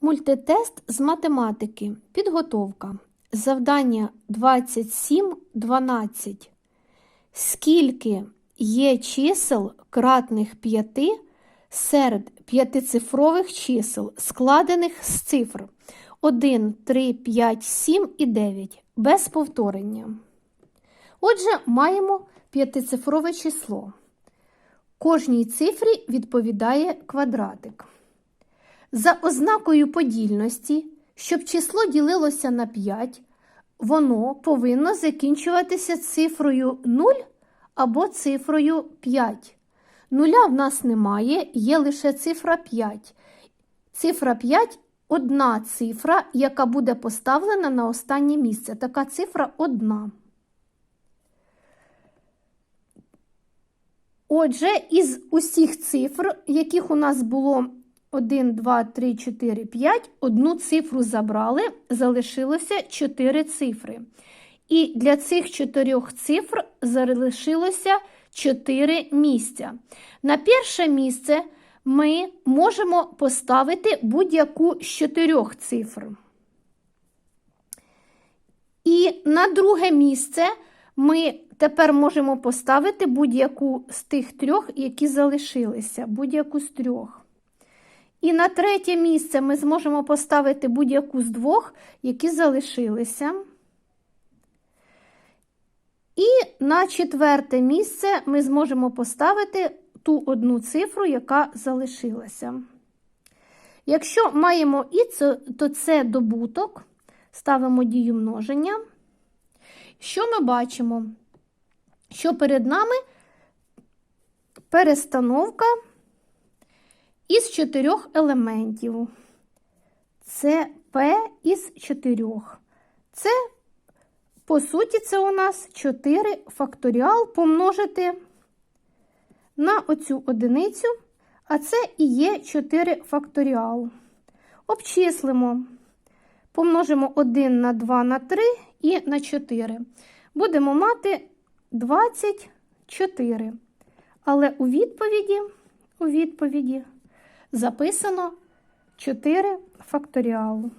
Мультитест з математики. Підготовка. Завдання 27.12. Скільки є чисел кратних 5 серед п'ятицифрових чисел, складених з цифр 1, 3, 5, 7 і 9 без повторення. Отже, маємо п'ятицифрове число. Кожній цифрі відповідає квадратик. За ознакою подільності, щоб число ділилося на 5, воно повинно закінчуватися цифрою 0 або цифрою 5. Нуля в нас немає, є лише цифра 5. Цифра 5 одна цифра, яка буде поставлена на останнє місце. Така цифра одна. Отже, із усіх цифр, яких у нас було 1, 2, 3, 4, 5, одну цифру забрали, залишилося 4 цифри. І для цих чотирьох цифр залишилося 4 місця. На перше місце ми можемо поставити будь-яку з чотирьох цифр. І на друге місце ми тепер можемо поставити будь-яку з тих трьох, які залишилися, будь-яку з трьох. І на третє місце ми зможемо поставити будь-яку з двох, які залишилися. І на четверте місце ми зможемо поставити ту одну цифру, яка залишилася. Якщо маємо і то це добуток, ставимо дію множення. Що ми бачимо? Що перед нами перестановка із чотирьох елементів. Це P із чотирьох. Це, по суті, це у нас 4 факторіал помножити на оцю одиницю, а це і є 4 факторіал. Обчислимо, помножимо 1 на 2 на 3 і на 4. Будемо мати 24. Але у відповіді, у відповіді записано 4 факторіалу.